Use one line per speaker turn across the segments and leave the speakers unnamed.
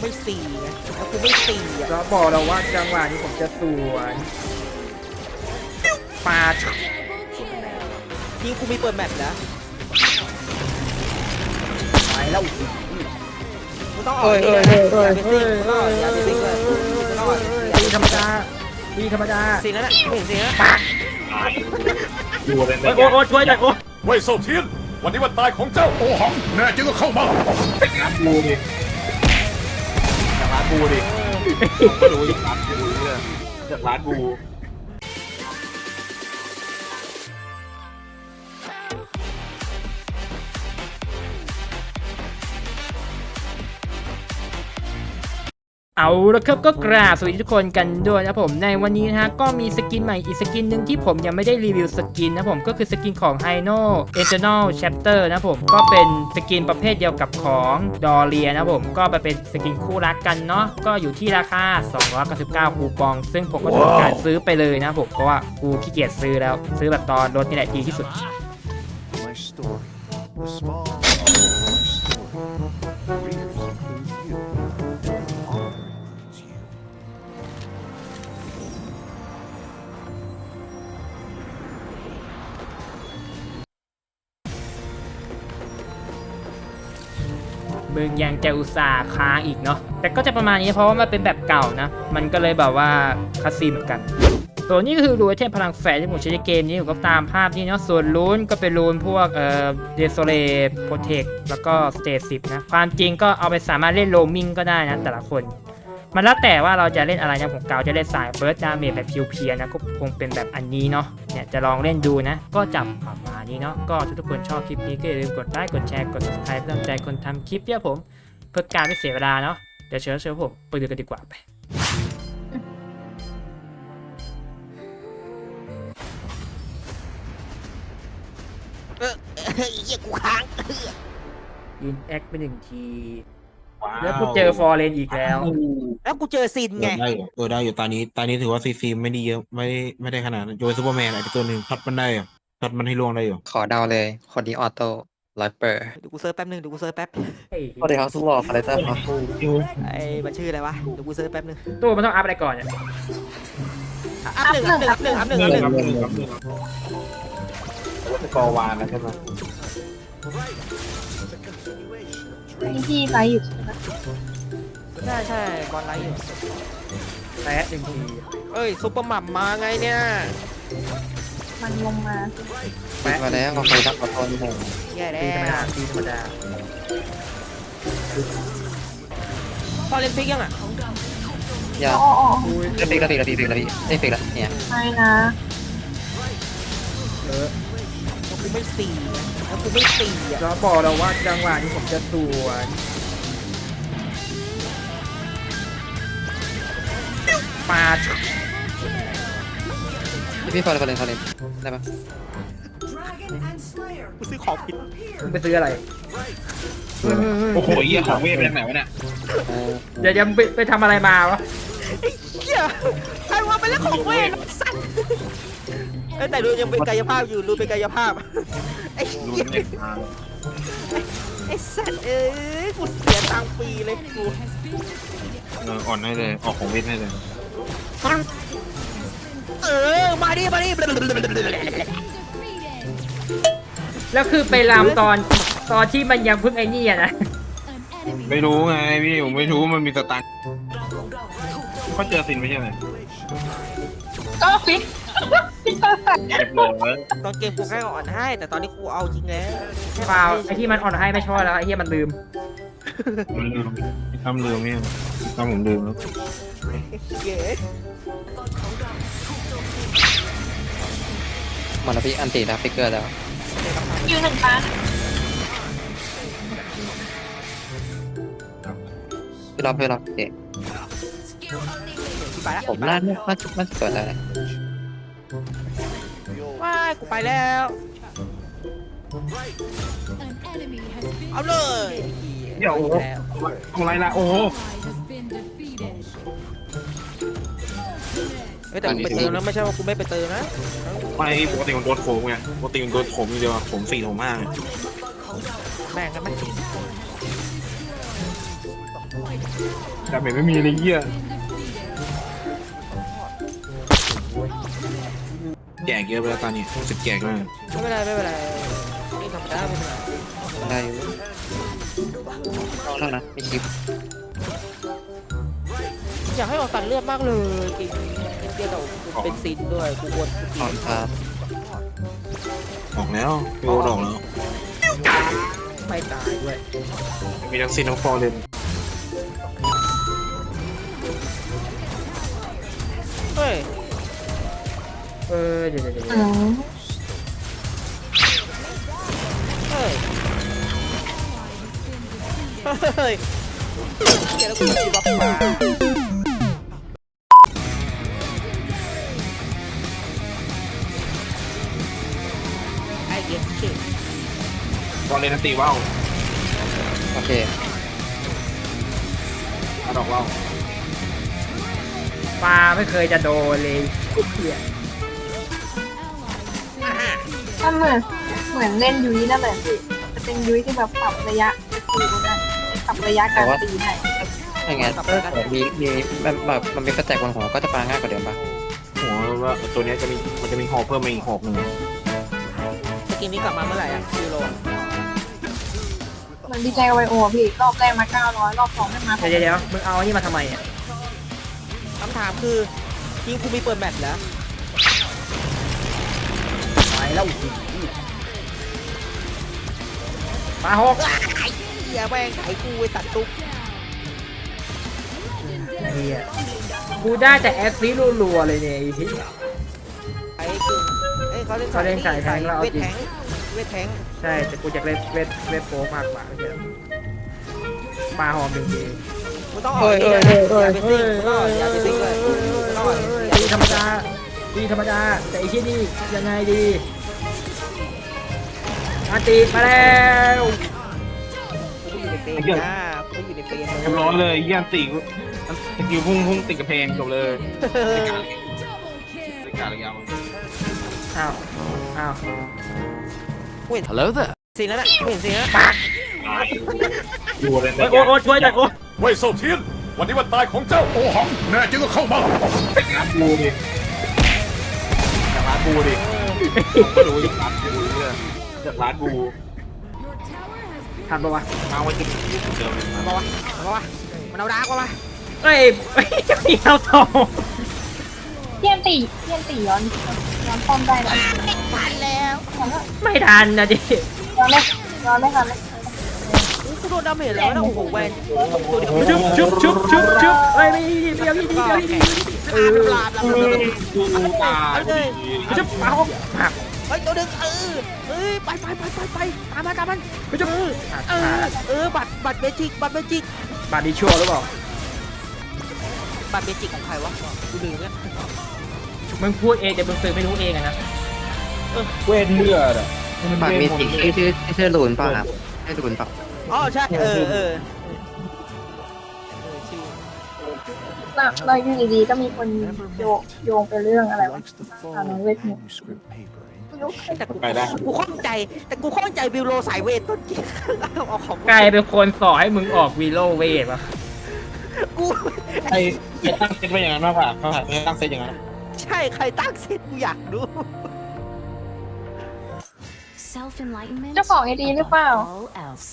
ไม่สี่ไงแล้วกูไม่สี่อะ
เราบอกเราว่าจังหวะนี้ผมจะสวนปาด
ยิงกูมีเปิดแมตช์นะ
ไปแล้ว
มึงต้องออก
เอ้ย
นี่
เอ้ย
นะ
เอ้ย
อย่าไป
เอ้
ซิง
ย
มึงต้องออกอย่าไปซิงเลยมึงต้องออก
ตีธรรมดาตีธรรมดา
ซิงแล้วนะไม่เห็นซิงแล้ว
ดูเลย
โอ้ยโอ้ยโอ้ยช่วยหน่อยโอ้ย
เว่ยเซาเทียนวันนี้วันตายของเจ้าโอหังแน่จริงก็เข้ามา
ร้านบูดิจากร้านบูดิ ก็ดูจากร้านบูเนี่ยจากร้านบู
เอาละครับก็กราบสวัสดีทุกคนกันด้วยนะผมในวันนี้นะฮะก็มีสกินใหม่อีกสกินหนึ่งที่ผมยังไม่ได้รีวิวสกินนะผมก็คือสกินของ h i n o Eternal Chapter นะผมก็เป็นสกินประเภทเดียวกับของดอเรียนะผมก็ไปเป็นสกินคู่รักกันเนาะก็อยู่ที่ราคา 299 คูปอง ซึ่งผมก็ทำการซื้อไปเลยนะผมเพราะว่ากูขี้เกียจซื้อแล้วซื้อแบบตอนลดนี่แหละดีที่สุด มึงยังจะอุตส่าห์ค้างอีกเนาะแต่ก็จะประมาณนี้เพราะว่ามันเป็นแบบเก่านะ มันก็เลยแบบว่าคาซีเหมือนกันตัวนี้ก็คือรูเทพพลังแฝงที่ผมใช้ในเกมนี้ผมก็ตามภาพนี้เนาะส่วนรูนก็เป็นรูนพวกเอ่อเดโซเลโปรเทคแล้วก็สเตสิบนะความจริงก็เอาไปสามารถเล่นโรมิงก็ได้นะแต่ละคน มันแล้วแต่ว่าเราจะเล่นอะไรนะผมเกาจะเล่นสายเบิร์ดดาเมจแบบเพียวๆนะก็คงเป็นแบบอันนี้เนาะเนี่ยจะลองเล่นดูนะ ก็จับประมาณนี้เนาะก็ทุกๆคนชอบคลิปนี้ก็อย่าลืมกดไลค์กดแชร์กด subscribe เพื่อเป็นกำลังใจคนทำคลิปเนี่ยผม เพื่อการไม่เสียเวลาเนาะเดี๋ยวเชิญเชิญผมไปดูกันดีกว่าไป
เออเฮ้ยเหี้ยกูค้าง
ยินแอคไปหนึ่งที
ว้าว
แล้วกูเจอฟอร์เรนอีกแล้ว
แล้วกูเจอซินไง
ได้อยู่เออได้อยู่ตอนนี้ตอนนี้ถือว่าซีซีไม่ได้เยอะไม่ไม่ได้ขนาดนั้นโยนซูเปอร์แมนอะไรตัวหนึ่งพัดมันได้อยู่พัดมันให้ล่วงได้อยู่
ขอเดาเลยคนนี้ออโต้ร้อยเปอร์
เดี๋ยวกูเซิร์ชแป๊บนึงเดี๋ยวกูเซิร์ชแป๊บ
ไอ้
สวัสดีครับสุลอคาแรคเตอร์ครับ
ไอ้มันชื่ออะไรวะ เดี๋ยวกูเซิร์ชแป๊บนึง
ตัวมันต้องอัพอะไรก่อนเนี่ย
อัพหนึ่งอัพหนึ่งอัพหนึ่งอัพหนึ่งอัพหนึ่ง
ครับหนึ่งครับหนึ่งว่าจะกอวานนะใช่ไหม
นี่ที่ไลฟ์อยู่ใช่ไหม
ใช่ใช่บอลไลท์อยู่
แตะหนึ่งที
เอ้ยซุปเปอร์หมัมมาไงเนี่ย
มันลงมา
มาแล้วขอใครรับขอโทษนิดหนึ่ง
แย่แล้
ตีธรรมดาวตีธรรมดา
พอเล่นฟิกยังอะ
อย่า
อ๋ออ๋อ
จะฟิกแล้วฟิกแล้วฟิกแล้วพี่ได้ฟิกแล้วเนี่ย
ไม่นะ
เออ
แล้ว กูไม่สี่ไงแล้วกูไม่สี่อะ
เราบอกเราว่าจังหวะนี้ผมจะสวนปาด
พี่พี่ฟอร์เรนฟอร์เรนฟอร์เรนได้ปะ
กูซื้อของผิด
มึงไปซื้ออะไร
โอ้โหเยี่ยของเวทไปทางไหนวะเนี่ย
เออ
เดี๋ยวยังไปไปทำอะไรมาวะ
เหี้ยใครว่าเป็นเรื่องของเวทสัตว์ เอ้ยแต่รูยังเป็นกายภาพอยู่รูเป็นกายภาพ ไอ้
ดู
เหี้ย
เนี่ยทาง
ไอ้สัตว์เอ้ยกูเสียตังค์ฟรีเลยกู
เอออ่อนให้เลยออกของเวทให้เลย
เออมาดิมาดิ
แล้วคือไปรำตอนตอนที่มันยังเพิ่งไอ้นี่อะนะ
ไม่รู้ไงพี่ผมไม่รู้มันมีสตางค์ก็เจอสินไม่ใช่ไหม
ก็ฟิก
เรียบร้อย
ตอนเกมกูแค่อ่อนให้ แต่ตอนนี้กูเอาจริงแล้ว
เปล่าไอ้ที่มันอ่อนให้ไม่ชอบแล้วไอ้ที่มันลืม
มันลืมทำลืมเนี่ยทำผมลืมแล้ว
เย้
หมดแล้วพี่อันติแล้วฟิกเกอร์แล้ว
อยู่หนึ่งล้าน
พี่รอบพี่รอบโอเค
กูไปแล้ว
ผมน่าน่าน่าน่าจะสวยแล้วนะ
ว้าย กูไปแล้วเอาเลย
เดี๋ยว
แล้ว
อะไรล่ะโอ้โห
เอ้ยแต่กูไปเติมแล้วไม่ใช่ว่ากูไม่ไปเติมนะ
ไม่ปกติมันโดนโถมไงปกติมันโดนโถมอย่างเดียวอะผมสี่โถมห้าไง
แบ่งกันไหม
ดาเมจไม่มีเลยเหี้ย แจกเยอะไปแล้วตอนนี้สิบแจกแล้ว
ไม่เป็นไรไม่เป็นไรนี่ธรรมดาไม่เป็นไร
ได้อยู่ลองเท่านะไม่ชิป
อยากให้ออกตัดเลือดมากเลยจริงๆเดียวเราเป็นซินด้วยกูวน
นอนครับ
ออกแล้วโยดอกแล้ว
ไม่ตายด้วย
มีทั้งซินทั้งฟอร์เรน
เออเดี๋ยวเดี๋ยวเดี๋ยว
อืม
เฮ้ยเฮ้ยเดี๋ยวเราคุยกับฟ้าไอเอ็กซ์
ฟอร์เรนตีว่าว
โอเค
เอาดอกว่าว
ปลาไม่เคยจะโดนเลยเหี้ย
ก็เหมือนเหมือนเล่นยุ้ยนั่นแหละพี่จะเป็นยุ้ยที่แบบปรับระยะตีได้ปรับระยะการตีได้
ถ้างั้นมีมีแบบแบบมันมีกระแตกบนหัวก็จะปาง่ายกว่าเดิมปะ
หัวว่าตัวเนี้ยจะมีมันจะมีหอกเพิ่มมาอีกหอกหนึ่ง
สกินนี้กลับมาเมื่อไหร่อะยูโร
เหมือนดีใจไวโอพี่รอบแรกมา900รอบสองไม่มา
เดี๋ยวเดี๋ยวเดี๋ยวมึงเอาอันนี้มาทำไมอะ
คำถามคือทีมกูมีเปิดแมตช์แล้ว
ไป แล้วปลาหก
เฮียแม่งไก่กูไอสัตว์ตุ๊ก
เฮียกูได้แต่แอสซีรัวๆเลยเนี่ยไอ้เหี้ย
ไอ้กึ่งเอ้ยเขาเล่น
เขาเล่นสายแทงแล้วเอา
เวท
จริง
แทงเวทแทง
ใช่แต่กูจะเล่นเวทเวทโป๊มากกว่าไม่ใช่ปลาหอมจริง
มึงต้องออกนี่นะอย่าไปซิงมึงต้องออกอย่าไปซิงเลยมึงต้องออกอย่า
ดี
ไป
ธรรมดาดีธรรมดาแต่ไอ้ที่นี่ยังไงดี อาติมาแล้ว
กูอยู่ในเฟรมจ้ากูอยู่ในเฟรม
เรียบร้อยเลยเยี่ยมตีสกิลพุ่งพุ่งติดกระเพงจบเลยรายการระยะ
อ้าวอ้าว
กูเห็น Hello there สินั้นอะกูเห็นสินั้น
ดูเลย
โอ้ยโอ้ยโอ้ยช่วยหน่อยโอ้ย
เว่ยเซาเทียนวันนี้วันตายของเจ้าโอหังแน่จริงก็เข้ามา
ร้านบูดิจากร้านบูดิก็ดูจากร้านบูเนี่ย จากร้านบู
ทันปะวะ
มาไว้จุดเดิม
มาวะมาวะมันเอาดาร์กวะ
เอ้ยเอ้ยมีเอาทอง
เทียนตีเทียนตีย้อนย้อนป้อมได้นะ
ทันแล้ว
ย้อนแล้ว
ไม่ทันนะดิ
ย้อนไม่ย้อนไม่ทันเลย
กูโดนดาเมจแล้วนะโอ้โหแวนตัวเดียว
ชุบชุบชุบชุบชุบเอ้ยไม่ดีไม่เอาดีดีไม่เอาดีดีเออ
ปลาปลาปลาปลา
ดูตา
ชุบปลาหกหัก
เฮ้ยตัวดึงเออ เฮ้ยไปไปไปไปไปตามมาตามมัน
ชุบ
เออ
หัก
เออเออบัตรบัตรเบจิกบัตรเบจิก
บาดดีชัวร์หรือเปล่า
บัตรเบจิกของใครวะกูลืมแล้ว
มึงพูดเองแต่มึงซื้อไม่รู้เองอะนะ
เวทเลือดอะ
ปากมีสีชื่อชื่อชื่อหลุนเปล่ะครับชื่อหลุนเปล่า
อ๋อใช่เออเออชื่อ
เราเราอยู่ดีๆก็มีคนโยงโยงไปเรื่องอะไรวะ
Likes the fall
Ah, no,
of
wait a minute.
Manuscript paper.
ไม่รู้
แต่กู
ไปได้
กูข้องใจ แต่กูข้องใจบิวโรสายเวทต้นจริงเอาของ
กลายเป็นคนสอนให้มึงออกวีโลเวทวะ
กู
ไอ้ตั้งเซตไว้อย่างนั้นมากกว่าเขาหัดตั้งเซตอย่างนั้น
ใช่ใครตั้งเซตกูอยากรู้
Self enlightenment.
เจ้าของไอดีหรือเปล่า
All else.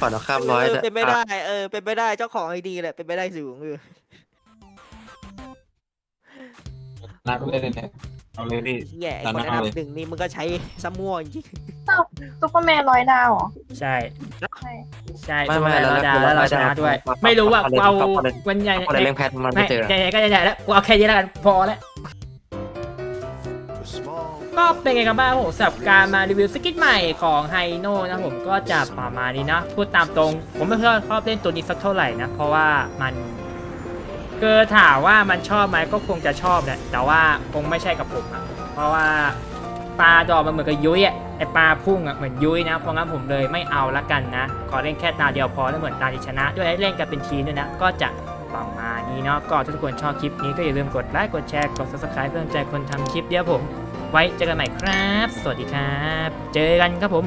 ก่อนเราข้ามร้อย
เออ
แต่
เป็นไปได้ เออ เป็นไปได้เจ้าของไอดีแหละ เป็นไปได้สูงเออ
นักเล่นเนี่ย เอาเลยพี่
แย่ไอ้คน
ตามนั้น
อันดับ
เลย
หนึ่งนี่มึงก็ใช้ซัมม่วจริง
เอ้าซุปเปอร์แมนร้อยดาวเหรอ
ใช่
ใช่
ใช่
ไม่
ตัว
ไม่
เรา
แล้ว
ดาวแล้วเราชนะด้วย ไม่รู้ว่ากูเอาวันใหญ่
พอเรื่องแพทมัน
ไม่
ไม่เจอ
ใหญ่ๆก็ใหญ่ๆแล้วกูเอาแค่นี้แล้วกันพอแล้ว
The small
ก็เป็นไงกันบ้างผมสำหรับการมารีวิวสกินใหม่ของไฮโน่นะผมก็จะประมาณนี้นะ พูดตามตรง ผมไม่ค่อยชอบเล่นตัวนี้สักเท่าไหร่นะ เพราะว่ามัน เกิดถามว่ามันชอบไหมก็คงจะชอบแหละแต่ว่าคงไม่ใช่กับผมอะเพราะว่าปลาดอกมันเหมือนกับยุ้ยอะไอปลาพุ่งอะเหมือนยุ้ยนะเพราะงั้นผมเลยไม่เอาละกันนะขอเล่นแค่ตาเดียวพอแล้วเหมือนตาที่ชนะ ด้วยเล่นกันเป็นทีมด้วยนะ ก็จะประมาณนี้เนาะก็ถ้าทุกคนชอบคลิปนี้ก็อย่าลืมกดไลค์กดแชร์กด subscribe เพื่อเป็นใจคนทำคลิปเดียวผม ไว้เจอกันใหม่ครับ สวัสดีครับ เจอกันครับผม